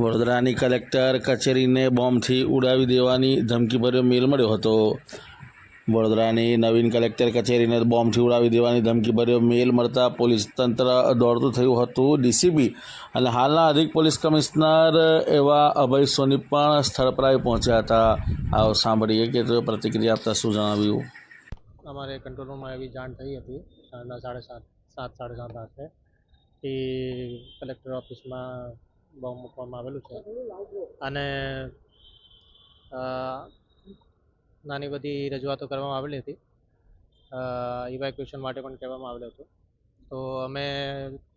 વડોદરાની કલેક્ટર કચેરીને બોમ્બથી ઉડાવી દેવાની ધમકીભર્યો મેલ મળ્યો હતો. વડોદરાની નવીન કલેક્ટર કચેરીને બોમ્બથી ઉડાવી દેવાની ધમકીભર્યો મેલ મળતા પોલીસ તંત્ર દોડતું થયું હતું. ડીસીબી અને હાલના અધિક પોલીસ કમિશનર એવા અભય સોની પણ સ્થળ પર આવી પહોંચ્યા હતા. આવો સાંભળીએ કે તેઓ પ્રતિક્રિયા આપતા શું જણાવ્યું? અમારે કંટ્રોલ રૂમમાં એવી જાણ થઈ હતી. સાંજના સાડા સાત સાત, સાડા સાત વાગે એ કલેક્ટર ઓફિસમાં બોમ્બ મૂકવામાં આવેલું છે. અને નાની બધી રજૂઆતો કરવામાં આવેલી હતી. ઇવેક્યુએશન માટે પણ કહેવામાં આવેલું હતું. તો અમે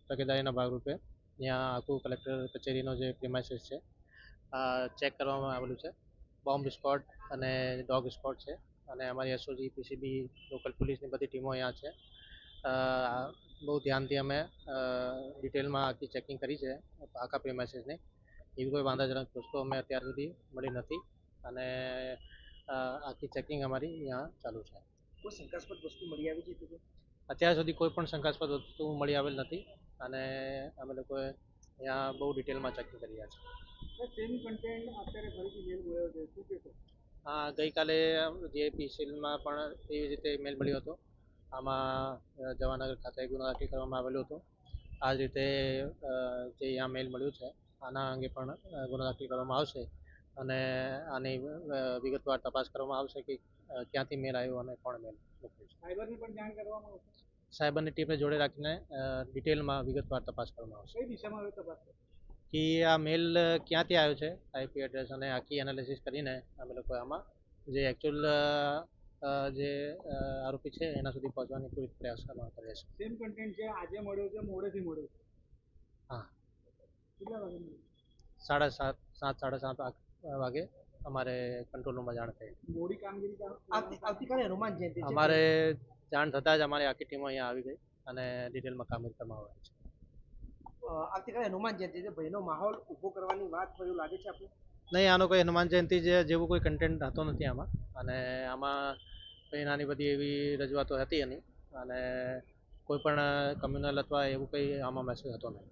તકેદારીના ભાગરૂપે ત્યાં આખું કલેક્ટર કચેરીનો જે પ્રિમાઇસીસ છે ચેક કરવામાં આવેલું છે. બોમ્બ સ્પોટ અને ડોગ સ્પોટ છે. અને અમારી એસઓજી પીસીબી લોકલ પોલીસની બધી ટીમો અહીંયા છે. બહુ ધ્યાનથી અમે ડિટેલમાં આખી ચેકિંગ કરી છે આખા પ્રિમાઇસીસની એવી કોઈ વાંધાજનક વસ્તુ અમે અત્યાર સુધી મળી નથી અને આખી ચેકિંગ અમારી અહીંયા ચાલુ છે. કોઈ શંકાસ્પદ વસ્તુ મળી આવી છે અત્યાર સુધી કોઈ પણ શંકાસ્પદ વસ્તુ મળી આવેલ નથી અને અમે લોકોએ અહીંયા બહુ ડિટેલમાં ચેકિંગ કરી રહ્યા છે. હા ગઈકાલે જે પીસીએલમાં પણ એવી રીતે મેલ મળ્યો હતો. આમાં જવાનગર ખાતે ગુનો દાખલ કરવામાં આવેલો હતો. આ જ રીતે જે આ મેલ મળ્યું છે આના અંગે પણ ગુનો દાખલ કરવામાં આવશે. અને આની વિગતવાર તપાસ કરવામાં આવશે કે ક્યાંથી મેલ આવ્યો અને કોણ મેલ મોકલ્યો સાયબરની પણ જાણ કરવામાં આવશે? સાયબરની ટીમને જોડે રાખીને ડિટેલમાં વિગતવાર તપાસ કરવામાં આવશે. કઈ દિશામાં તપાસ કે આ મેલ ક્યાંથી આવ્યો છે આઈપી એડ્રેસ અને આખી એનાલિસિસ કરીને અમે લોકો આમાં જે એકચ્યુઅલ જે આરોપી છે એના સુધી પહોંચવાની પૂરી પ્રયાસ કરવામાં કરે છે સેમ કન્ટેન્ટ છે આજે મળ્યો છે મોડેથી મળ્યો છે. હા. કેટલા વાગે સાડા સાત સાત સાડા સાત વાગે અમારે કંટ્રોલ રૂમમાં જાણ થઈ. મોડી કામગીરી આવતી આવતીકાલે હનુમાન જયંતિ અમારે જાણ થતાં જ અમારી આખી ટીમ અહીંયા આવી ગઈ અને ડિટેલમાં કામગીરી કરવામાં આવે છે. આવતીકાલે હનુમાન જયંતિ છે. ભયનો માહોલ ઊભો કરવાની વાત થયું એવું લાગે છે આપણે નહીં, આનો કોઈ હનુમાન જયંતિ જેવું કોઈ કન્ટેન્ટ હતો નથી આમાં. અને આમાં કંઈ નાની બધી એવી રજૂઆતો હતી એની. અને કોઈ પણ કમ્યુનલ અથવા એવું કંઈ આમાં મેસેજ હતો નહીં.